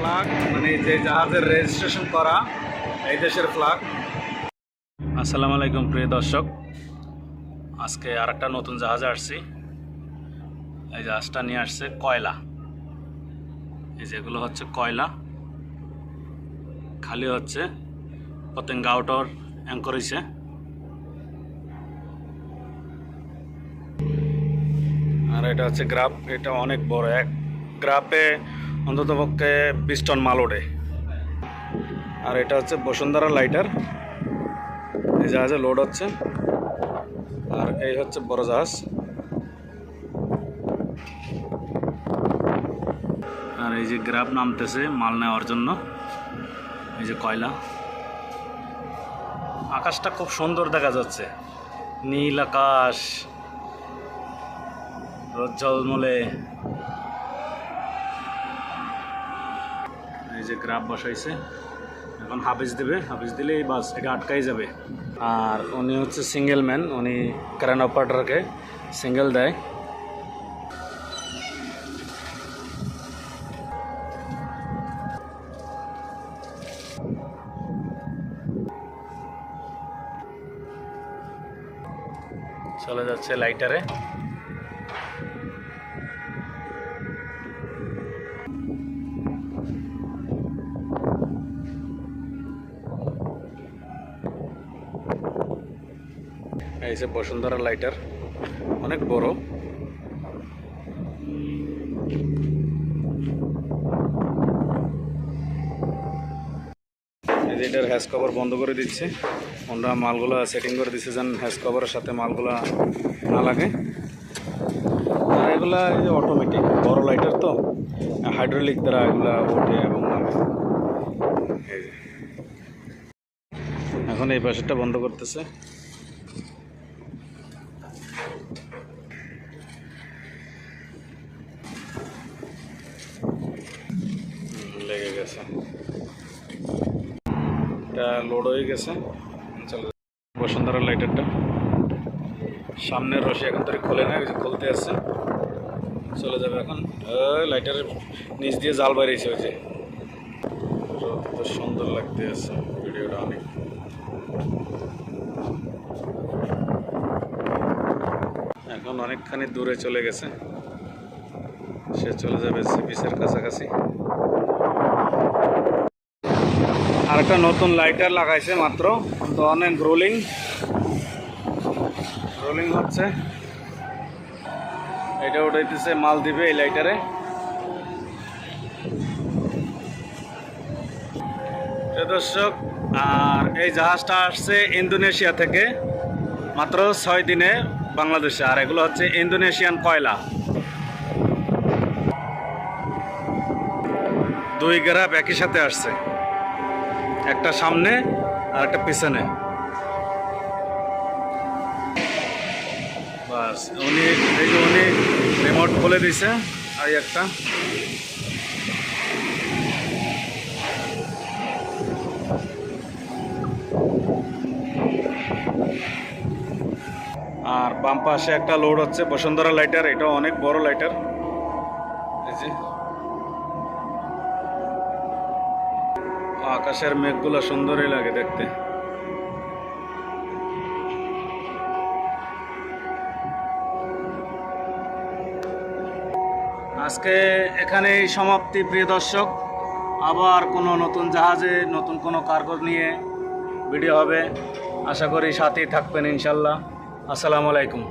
যে জাহাজের রেজিস্ট্রেশন করা এই দেশের ফ্ল্যাগ আসসালামু আলাইকুম, প্রিয় দর্শক। আজকে আর একটা নতুন জাহাজে আসছি। এই জাহাজটা নিয়ে আসছে কয়লা। এই যেগুলো হচ্ছে কয়লা। খালি হচ্ছে পতেঙ্গা আউটর অ্যাঙ্কর হয়েছে আর এটা হচ্ছে গ্রাফ। এটা অনেক বড়। এক গ্রাফে অন্তত পক্ষে বিশ টন মাল ওঠে। আর এটা হচ্ছে বসুন্ধরা লাইটার। এই জাহাজে লোড হচ্ছে। আর এই হচ্ছে বড় জাহাজ। আর এই যে গ্রাফ নামতেছে মাল নেওয়ার জন্য। এই যে কয়লা। আকাশটা খুব সুন্দর দেখা যাচ্ছে। নীল আকাশ, ঝলমলে। যে গ্রাফ বসাইছে, এখন হাফিজ দেবে, হাফিজ দিলেই বাস এটা আটকাই যাবে। আর উনি হচ্ছে সিঙ্গেল ম্যান উনি ক্রান অপারেটরকে সিঙ্গেল দেয়। চলে যাচ্ছে লাইটারে যে বসুন্ধরা লাইটার, অনেক বড়। এটার হ্যাশ কভার বন্ধ করে দিচ্ছে। ওনারা মালগুলো সেটিং করে দিচ্ছে যেন হ্যাশ কভারের সাথে মালগুলো না লাগে। আর এগুলা এই যে অটোমেটিক বড় লাইটার তো। হাইড্রোলিক দ্বারা এগুলা ওঠে এবং এখন এই পাশেরটা বন্ধ করতেছে। লেগে গেছে। এটা লোড হয়ে গেছে। চলো বসুন্ধরা লাইটারটা সামনের রশি এখন তো খোলে না যে খুলতে আসছে চলে যাবে এখন। লাইটারের নিচ দিয়ে জাল বাইরেছে ওই যে। সুন্দর লাগতে আছে ভিডিওটা অনেক। এখন অনেকখানি দূরে চলে গেছে। সে চলে যাবে সি বিচের কাছাকাছি। আর একটা নতুন লাইটার লাগাইছে মাত্র, তো অনেক রোলিং রোলিং হচ্ছে। এটা উঠাইতেছে মাল দিবে এই লাইটারে দর্শক, আর এই জাহাজটা আসছে ইন্দোনেশিয়া থেকে, মাত্র ছয় দিনে বাংলাদেশে। আর এগুলো হচ্ছে ইন্দোনেশিয়ান কয়লা। দুই গ্রাফ একই সাথে আসছে। একটা সামনে আর একটা পিছনে। বাস, উনি, এই যে উনি রিমোট খুলে দিছে, আর একটা। আর বাম পাশে একটা লোড হচ্ছে বসুন্ধরা লাইটার এটা অনেক বড় লাইটার। এই যে। আকাশের মেঘগুলো সুন্দরই লাগে দেখতে। আজকে এখানেই সমাপ্তি, প্রিয় দর্শক। আবার কোনো নতুন জাহাজে, নতুন কোনো কার্গো নিয়ে ভিডিও হবে। আশা করি সাথেই থাকবেন ইনশাল্লাহ। আসসালামু আলাইকুম।